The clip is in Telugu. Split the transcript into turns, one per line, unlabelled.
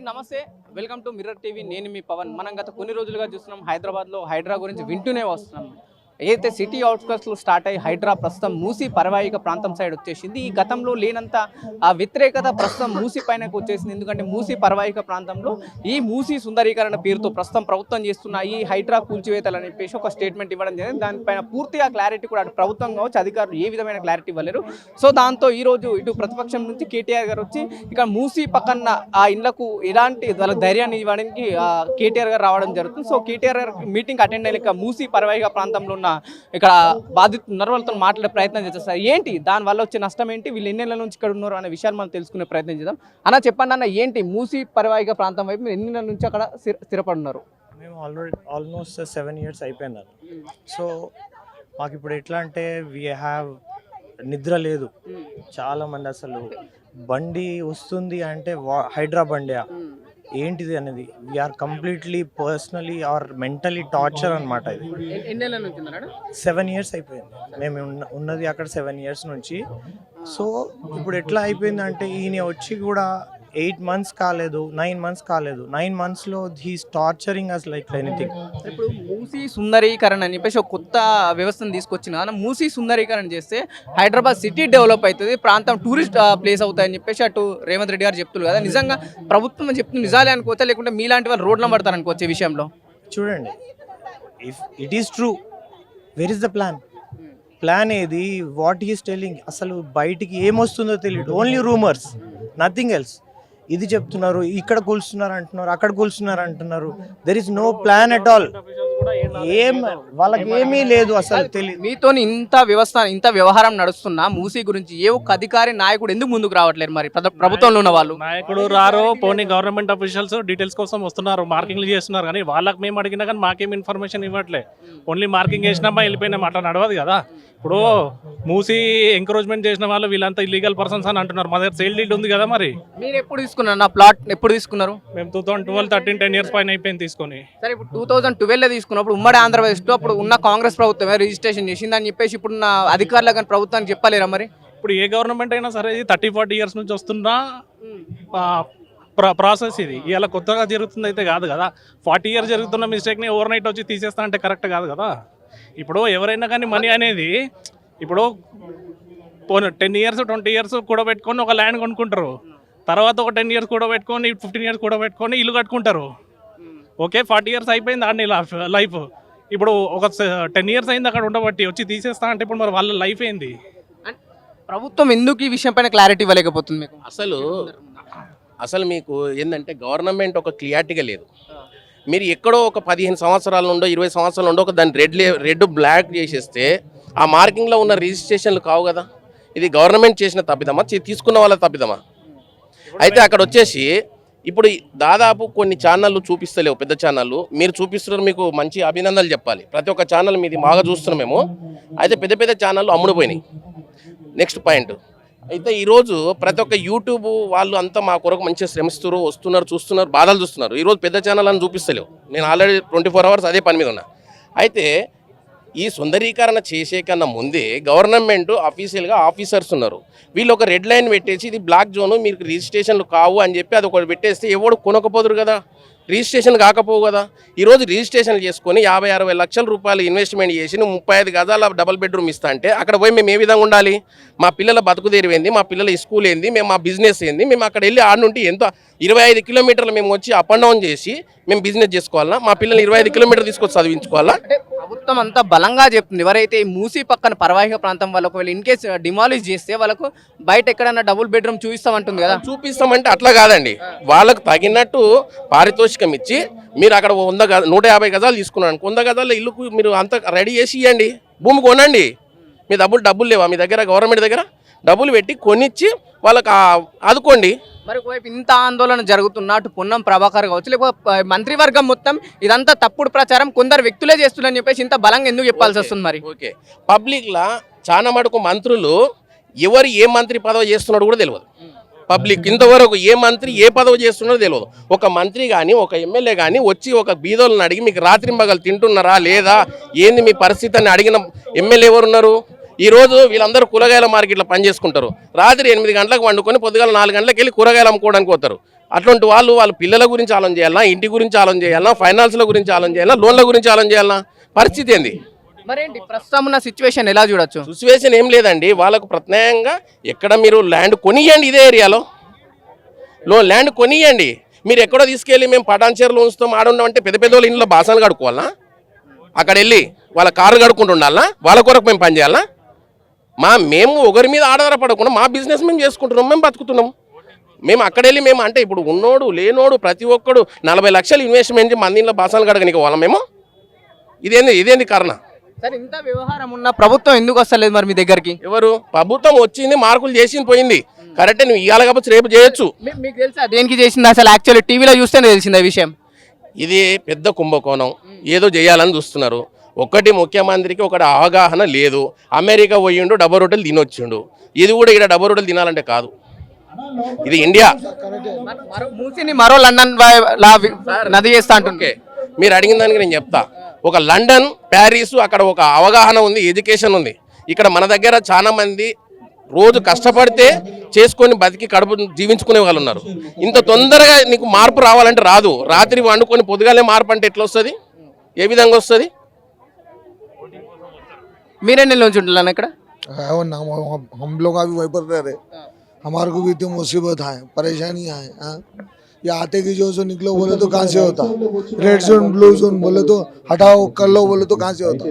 రైట్ నమస్తే. Welcome to mirror TV. నేను మీ పవన్. మనం గత కొన్ని రోజులుగా చూస్తున్నాం హైదరాబాద్లో హైడ్రా గురించి వింటూనే వస్తున్నాం. ఏదైతే సిటీ అవుట్స్కట్స్లో స్టార్ట్ అయ్యి హైడ్రా ప్రస్తుతం మూసి పరవాయిక ప్రాంతం సైడ్ వచ్చేసింది. ఈ గతంలో లేనంత ఆ వ్యతిరేకత ప్రస్తుతం మూసి పైనకు వచ్చేసింది. ఎందుకంటే మూసి పరవాయిక ప్రాంతంలో ఈ మూసి సుందరీకరణ పేరుతో ప్రస్తుతం ప్రభుత్వం చేస్తున్న ఈ హైడ్రా కూల్చివేతలు అని చెప్పేసి ఒక స్టేట్మెంట్ ఇవ్వడం జరిగింది. దానిపైన పూర్తిగా క్లారిటీ కూడా అటు ప్రభుత్వం కావచ్చు అధికారులు ఏ విధమైన క్లారిటీ ఇవ్వలేరు. సో దాంతో ఈ రోజు ఇటు ప్రతిపక్షం నుంచి కేటీఆర్ గారు వచ్చి ఇక్కడ మూసి పక్కన ఆ ఇళ్ళకు ఎలాంటి వాళ్ళ ధైర్యాన్ని ఇవ్వడానికి కేటీఆర్ గారు రావడం జరుగుతుంది. సో కేటీఆర్ గారు మీటింగ్ అటెండ్ అయ్యాక మూసి పరవాయిక ప్రాంతంలో ఉన్న ఇక్కడ బాధితులు ఉన్నారు వాళ్ళతో మాట్లాడే ప్రయత్నం చేస్తారు సార్ ఏంటి? దాని వల్ల వచ్చే నష్టం ఏంటి? వీళ్ళు ఎన్ని నెలల నుంచి ఇక్కడ ఉన్నారు అనే విషయాలు మనం తెలుసుకునే ప్రయత్నం చేద్దాం. అన్న చెప్పండి అన్న ఏంటి? మూసి పరవాయిక ప్రాంతం వైపు మీరు ఎన్ని నెలల నుంచి అక్కడ స్థిర- స్థిరపడి ఉన్నారు
మేము ఆల్రెడీ ఆల్మోస్ట్ సెవెన్ ఇయర్స్ అయిపోయింది సో మాకు ఇప్పుడు ఎట్లా అంటే వీ హ్యావ్ నిద్ర లేదు. చాలా మంది అసలు బండి వస్తుంది అంటే హైడ్రా బండియా? ఏంటిది అనేది we are completely personally or mentally torture అనమాట ఇది.
నుంచి ఉన్నారా
సెవెన్ ఇయర్స్ అయిపోయింది. మేము ఉన్న- ఉన్నది అక్కడ సెవెన్ ఇయర్స్ నుంచి. సో ఇప్పుడు ఎట్లా అయిపోయింది అంటే ఈయన వచ్చి కూడా ఎయిట్ మంత్స్ కాలేదు నైన్ మంత్స్ కాలేదు. నైన్ మంత్స్లో he's torturing us like anything.
ఇప్పుడు మూసీ సుందరీకరణ అని చెప్పేసి ఒక కొత్త వ్యవస్థను తీసుకొచ్చిన కానీ మూసీ సుందరీకరణ చేస్తే హైదరాబాద్ సిటీ డెవలప్ అవుతుంది ప్రాంతం టూరిస్ట్ ప్లేస్ అవుతాయని చెప్పేసి అటు రేవంత్ రెడ్డి గారు చెప్తున్నారు కదా. నిజంగా ప్రభుత్వం చెప్తుంది నిజాలే అనుకోవచ్చా? లేకుంటే మీలాంటి వాళ్ళు రోడ్ల పడతారు అనుకోవచ్చు ఈ విషయంలో?
చూడండి if it is true where is the plan plan ఏది? వాట్ ఈస్ టెలింగ్ అసలు బయటికి ఏమొస్తుందో తెలియదు ఓన్లీ రూమర్స్ నథింగ్ ఎల్స్ ఇది చెప్తున్నారు ఇక్కడ కూల్చున్నారు అంటున్నారు అక్కడ కూల్చున్నారు అంటున్నారు. There is no plan at all ఏం వాళ్ళకి ఏమీ లేదు అసలు తెలియదు
మీతో ఇంత వ్యవస్థ ఇంత వ్యవహారం నడుస్తున్నా మూసీ గురించి ఏ ఒక్క అధికారి నాయకుడు ఎందుకు ముందుకు రావట్లేరు మరి? ప్ర- ప్రభుత్వంలో ఉన్న వాళ్ళు.
నాయకుడు రారు పోనీ గవర్నమెంట్ అఫీషియల్స్ డీటెయిల్స్ కోసం వస్తున్నారు మార్కింగ్లు చేస్తున్నారు కానీ వాళ్ళకి మేము అడిగినా కానీ మాకేం ఇన్ఫర్మేషన్ ఇవ్వట్లే. ఓన్లీ మార్కింగ్ చేసినామా వెళ్ళిపోయినామా? అట్లా నడవదు కదా. ఇప్పుడు మూసి ఎంకరేజ్మెంట్ చేసిన వాళ్ళు వీళ్ళంతా ఇల్లీగల్ పర్సన్స్ అని అంటున్నారు. మా దగ్గర సేల్ డీడ్ ఉంది కదా మరి.
మీరు ఎప్పుడు తీసుకున్నారు? నా ప్లాట్ ఎప్పుడు తీసుకున్నారు?
మేము two thousand twelve thirteen ten years పైన అయిపోయింది తీసుకొని.
సరే ఇప్పుడు టూ థౌజండ్ ట్వెల్వ్లో తీసుకున్నప్పుడు ఉమ్మడి ఆంధ్రప్రదేశ్లో అప్పుడు ఉన్న కాంగ్రెస్ ప్రభుత్వమే రిజిస్ట్రేషన్ చేసింది అని చెప్పేసి ఇప్పుడు నా అధికారులు కానీ ప్రభుత్వానికి చెప్పలేరా మరి?
ఇప్పుడు ఏ గవర్నమెంట్ అయినా సరే ఇది థర్టీ ఫార్టీ ఇయర్స్ నుంచి వస్తున్న ప్రాసెస్ ఇది. ఇలా కొత్తగా జరుగుతుంది అయితే కాదు కదా. ఫార్టీ ఇయర్స్ జరుగుతున్న మిస్టేక్ని ఓవర్ నైట్ వచ్చి తీసేస్తా అంటే కరెక్ట్ కాదు కదా. ఇప్పుడు ఎవరైనా కానీ మనీ అనేది ఇప్పుడు పోనీ టెన్ ఇయర్స్ ట్వంటీ ఇయర్స్ కూడా పెట్టుకొని ఒక ల్యాండ్ కొనుక్కుంటారు. తర్వాత ఒక టెన్ ఇయర్స్ కూడా పెట్టుకొని ఫిఫ్టీన్ ఇయర్స్ కూడా పెట్టుకొని ఇల్లు కట్టుకుంటారు. ఓకే ఫార్టీ ఇయర్స్ అయిపోయింది ఆడి లైఫ్. ఇప్పుడు ఒక టెన్ ఇయర్స్ అయింది అక్కడ ఉండబట్టి వచ్చి తీసేస్తా అంటే ఇప్పుడు మరి వాళ్ళ లైఫ్ ఏంది?
ప్రభుత్వం ఎందుకు ఈ విషయం పైన క్లారిటీ ఇవ్వలేకపోతుంది మీకు?
అసలు అసలు మీకు ఏంటంటే గవర్నమెంట్ ఒక క్లియారిటీగా లేదు. మీరు ఎక్కడో ఒక పదిహేను సంవత్సరాల నుండో ఇరవై సంవత్సరాల నుండో ఒక దాన్ని రెడ్ రెడ్ బ్లాక్ చేసేస్తే ఆ మార్కింగ్లో ఉన్న రిజిస్ట్రేషన్లు కావు కదా? ఇది గవర్నమెంట్ చేసిన తప్పిదమా? చే- తీసుకున్న వాళ్ళ తప్పిదమా? అయితే అక్కడ వచ్చేసి ఇప్పుడు ఈ దాదాపు కొన్ని ఛానళ్ళు చూపిస్తలేవు పెద్ద ఛానళ్ళు మీరు చూపిస్తున్నారు మీకు మంచి అభినందనలు చెప్పాలి. ప్రతి ఒక్క ఛానల్ మీది బాగా చూస్తున్నాం మేము. అయితే పెద్ద పెద్ద ఛానళ్ళు అమ్ముడుపోయినాయి నెక్స్ట్ పాయింట్ అయితే ఈరోజు ప్రతి ఒక్క యూట్యూబ్ వాళ్ళు అంతా మా కొరకు మంచిగా శ్రమిస్తున్నారు వస్తున్నారు చూస్తున్నారు బాధలు చూస్తున్నారు. ఈరోజు పెద్ద ఛానల్ అని చూపిస్తలేవు. నేను ఆల్రెడీ ట్వంటీ ఫోర్ అవర్స్ అదే పని మీద ఉన్నా. అయితే ఈ సుందరీకరణ చేసే కన్నా ముందే గవర్నమెంట్ అఫీషియల్గా ఆఫీసర్స్ ఉన్నారు. వీళ్ళు ఒక రెడ్ లైన్ పెట్టేసి ఇది బ్లాక్ జోను మీకు రిజిస్ట్రేషన్లు కావు అని చెప్పి అది ఒకటి పెట్టేస్తే ఎవడు కొనకపోదురు కదా? రిజిస్ట్రేషన్ కాకపోవు కదా. ఈరోజు రిజిస్ట్రేషన్ చేసుకొని యాభై అరవై లక్షల రూపాయలు ఇన్వెస్ట్మెంట్ చేసి నువ్వు ముప్పై ఐదు గజాల డబల్ బెడ్రూమ్ ఇస్తా అంటే అక్కడ పోయి మేము ఏ విధంగా ఉండాలి? మా పిల్లల బతుకుదేరు ఏంది? మా పిల్లల స్కూల్ ఏంది? మేము మా బిజినెస్ ఏంది? మేము అక్కడ వెళ్ళి ఆడ నుండి ఎంతో? ఇరవై ఐదు కిలోమీటర్లు మేము వచ్చి అప్ అండ్ డౌన్ చేసి మేము బిజినెస్ చేసుకోవాలన్నా మా పిల్లల్ని ఇరవై ఐదు కిలోమీటర్లు తీసుకొచ్చి చదివించుకోవాలా?
ప్రభుత్వం అంతా బలంగా చెప్తుంది. ఎవరైతే ఈ మూసీ పక్కన పరవాహిక ప్రాంతం వాళ్ళకు ఒకవేళ ఇన్ కేసు డిమాలిష్ చేస్తే వాళ్ళకు బయట ఎక్కడన్నా డబుల్ బెడ్రూమ్ చూపిస్తామంటుంది కదా.
చూపిస్తామంటే అట్లా కాదండి. వాళ్ళకు తగినట్టు పారితోషికం ఇచ్చి మీరు అక్కడ వంద గజ నూట యాభై గజాలు తీసుకున్నాను వంద గజాల ఇల్లుకు మీరు అంత రెడీ చేసి ఇవ్వండి భూమి కొనండి. మీ డబ్బులు డబ్బులు లేవా? మీ దగ్గర గవర్నమెంట్ దగ్గర డబ్బులు పెట్టి కొనిచ్చి వాళ్ళకి ఆదుకోండి.
మరి ఒకవైపు ఇంత ఆందోళన జరుగుతున్న అటు పొన్నం ప్రభాకర్ కావచ్చు లేకపోతే మంత్రివర్గం మొత్తం ఇదంతా తప్పుడు ప్రచారం కొందరు వ్యక్తులే చేస్తున్నారని చెప్పేసి ఇంత బలంగా ఎందుకు చెప్పాల్సి వస్తుంది మరి?
ఓకే. పబ్లిక్లా చాలా మటుకు మంత్రులు ఎవరు ఏ మంత్రి పదవి చేస్తున్నాడు కూడా తెలియదు. పబ్లిక్ ఇంతవరకు ఏ మంత్రి ఏ పదవి చేస్తున్నారో తెలియదు. ఒక మంత్రి కానీ ఒక ఎమ్మెల్యే కానీ వచ్చి ఒక బీదోళ్ళని అడిగి మీకు రాత్రి మగలు తింటున్నారా లేదా ఏంది మీ పరిస్థితి అని అడిగిన ఎమ్మెల్యే ఎవరున్నారు ఈరోజు ఈ రోజు వీళ్ళందరూ కూరగాయల మార్కెట్లో పనిచేసుకుంటారు రాత్రి ఎనిమిది గంటలకు వండుకొని పొద్దుగాల నాలుగు గంటలకు వెళ్ళి కూరగాయలు అమ్ముకోవడానికి పోతారు. అట్లాంటి వాళ్ళు వాళ్ళ పిల్లల గురించి ఆలోచన చేయాలన్నా ఇంటి గురించి ఆలోచన చేయాలన్నా ఫైనాన్స్ల గురించి ఆలోచన చేయాలన్నా లోన్ల గురించి ఆలోచన చేయాలన్నా పరిస్థితి ఏంది?
మరేంటి? ప్రస్తుతం ఉన్న సిచ్యువేషన్ ఎలా చూడొచ్చు?
సిచ్యువేషన్ ఏం లేదండి. వాళ్ళకు ప్రత్యేకంగా ఎక్కడ మీరు ల్యాండ్ కొనియండి ఇదే ఏరియాలో. లో ల్యాండ్ కొనియండి. మీరు ఎక్కడో తీసుకెళ్ళి మేము పటాన్చేరులో ఉంచుతాం ఆడున్నాం అంటే పెద్ద పెద్ద వాళ్ళ ఇంట్లో బాసనలు కడుక్కోవాలా? అక్కడ వెళ్ళి వాళ్ళ కారు కడుక్కుంటూ ఉండాలా? వాళ్ళ కొరకు మేము పని చేయాలా? మా మేము ఒకరి మీద ఆధారపడకుండా మా బిజినెస్ మేము చేసుకుంటున్నాం మేము బతుకుతున్నాం. మేము అక్కడ వెళ్ళి మేము అంటే ఇప్పుడు ఉన్నోడు లేనోడు ప్రతి ఒక్కడు నలభై లక్షలు ఇన్వెస్ట్మెంట్ మంది ఇంట్లో బాసనలు కడగనికి వాళ్ళం మేము? ఇదేంది ఇదేంది కారణం?
సరే ఇంత వ్యవహారం ఉన్న ప్రభుత్వం ఎందుకు వస్తలేదు మరి మీ దగ్గరికి?
ఎవరు? ప్రభుత్వం వచ్చింది మార్కులు చేసింది పోయింది. కరెక్టే నువ్వు ఇవాళ కాబట్టి రేపు చేయొచ్చు.
మీకు తెలుసా దేనికి చేసింది అసలు? యాక్చువల్లీ టీవీలో చూస్తేనే తెలిసింది విషయం.
ఇది పెద్ద కుంభకోణం. ఏదో చేయాలని చూస్తున్నారు. ఒకటి ముఖ్యమంత్రికి ఒకటి అవగాహన లేదు. అమెరికా పోయిండు డబ్బు రొట్టెలు తినొచ్చిండు. ఇది కూడా ఇక్కడ డబ్బు రొట్టెలు తినాలంటే కాదు. ఇది ఇండియా.
మూసిని మరో లండన్ నది చేస్తా
ఓకే. మీరు అడిగిన దానికి నేను చెప్తా. ఒక లండన్ ప్యారిస్ అక్కడ ఒక అవగాహన ఉంది ఎడ్యుకేషన్ ఉంది ఇక్కడ మన దగ్గర చాలా మంది రోజు కష్టపడితే చేసుకొని బతికి కడుపు జీవించుకునే వాళ్ళు ఉన్నారు ఇంత తొందరగా నీకు మార్పు రావాలంటే రాదు రాత్రి వండుకొని పొద్దుగాలే మార్పు అంటే ఎట్లా వస్తుంది ఏ విధంగా వస్తుంది
మీరెన్ని నెలల నుంచి ఉంటున్నాను ఇక్కడ
है वो नाम हम हम लोग अभी वहीं पर रह रहे हमारे को भी इतनी मुसीबत है परेशानी है हाँ? ये आते की जो सो निकलो बोले तो कहाँ से होता? रेड जोन ब्लू जोन बोले तो हटाओ कर लो बोले तो कहाँ से होता?